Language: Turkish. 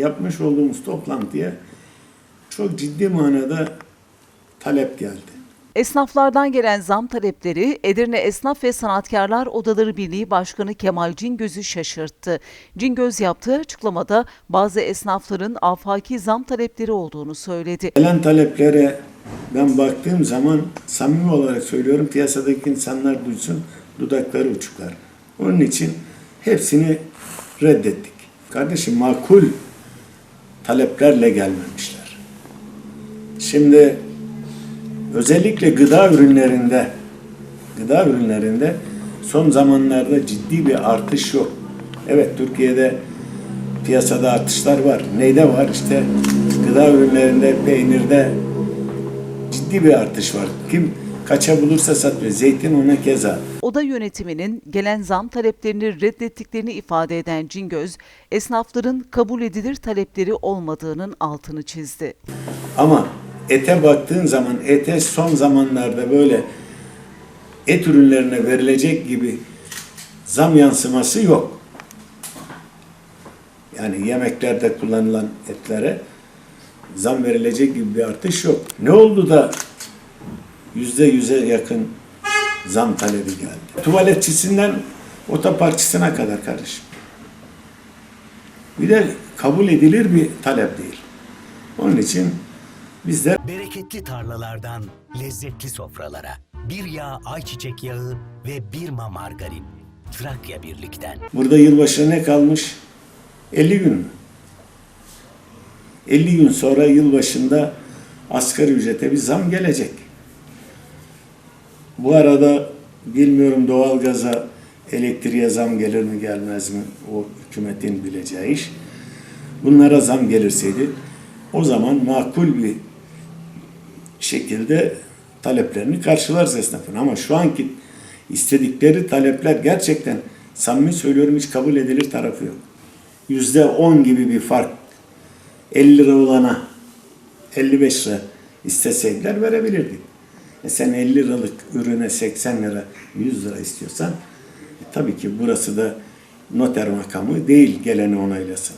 yapmış olduğumuz toplantıya çok ciddi manada talep geldi. Esnaflardan gelen zam talepleri Edirne Esnaf ve Sanatkarlar Odaları Birliği Başkanı Kemal Cingöz'ü şaşırttı. Cingöz yaptığı açıklamada bazı esnafların afaki zam talepleri olduğunu söyledi. Gelen taleplere ben baktığım zaman samimi olarak söylüyorum piyasadaki insanlar duysun dudakları uçuklar. Onun için hepsini reddettik. Kardeşim makul taleplerle gelmemişler. Şimdi özellikle gıda ürünlerinde gıda ürünlerinde son zamanlarda ciddi bir artış yok. Evet Türkiye'de piyasada artışlar var. Neyde var? İşte gıda ürünlerinde, peynirde ciddi bir artış var. Kim kaça bulursa satıyor. Zeytin ona keza. Oda yönetiminin gelen zam taleplerini reddettiklerini ifade eden Cingöz, esnafların kabul edilir talepleri olmadığının altını çizdi. Ama ete baktığın zaman ete son zamanlarda böyle et ürünlerine verilecek gibi zam yansıması yok. Yani yemeklerde kullanılan etlere zam verilecek gibi bir artış yok. Ne oldu da yüzde yüze yakın zam talebi geldi? Tuvaletçisinden otoparkçısına kadar karışım. Bir de kabul edilir bir talep değil. Onun için biz de Bereketli tarlalardan lezzetli sofralara. Bir yağ ayçiçek yağı ve bir ma margarin. Trakya Birlik'ten. Burada yılbaşına ne kalmış? 50 gün mü? 50 gün sonra yılbaşında asgari ücrete bir zam gelecek. Bu arada bilmiyorum doğalgaza, elektriğe zam gelir mi gelmez mi? O hükümetin bileceği iş. Bunlara zam gelirseydi o zaman makul bir şekilde taleplerini karşılarız esnafın. Ama şu anki istedikleri talepler gerçekten samimi söylüyorum hiç kabul edilir tarafı yok. Yüzde on gibi bir fark 50 lira olana 55 lira isteseydiler verebilirdik. E sen 50 liralık ürüne 80 lira 100 lira istiyorsan e tabii ki burası da noter makamı değil geleni onaylasın.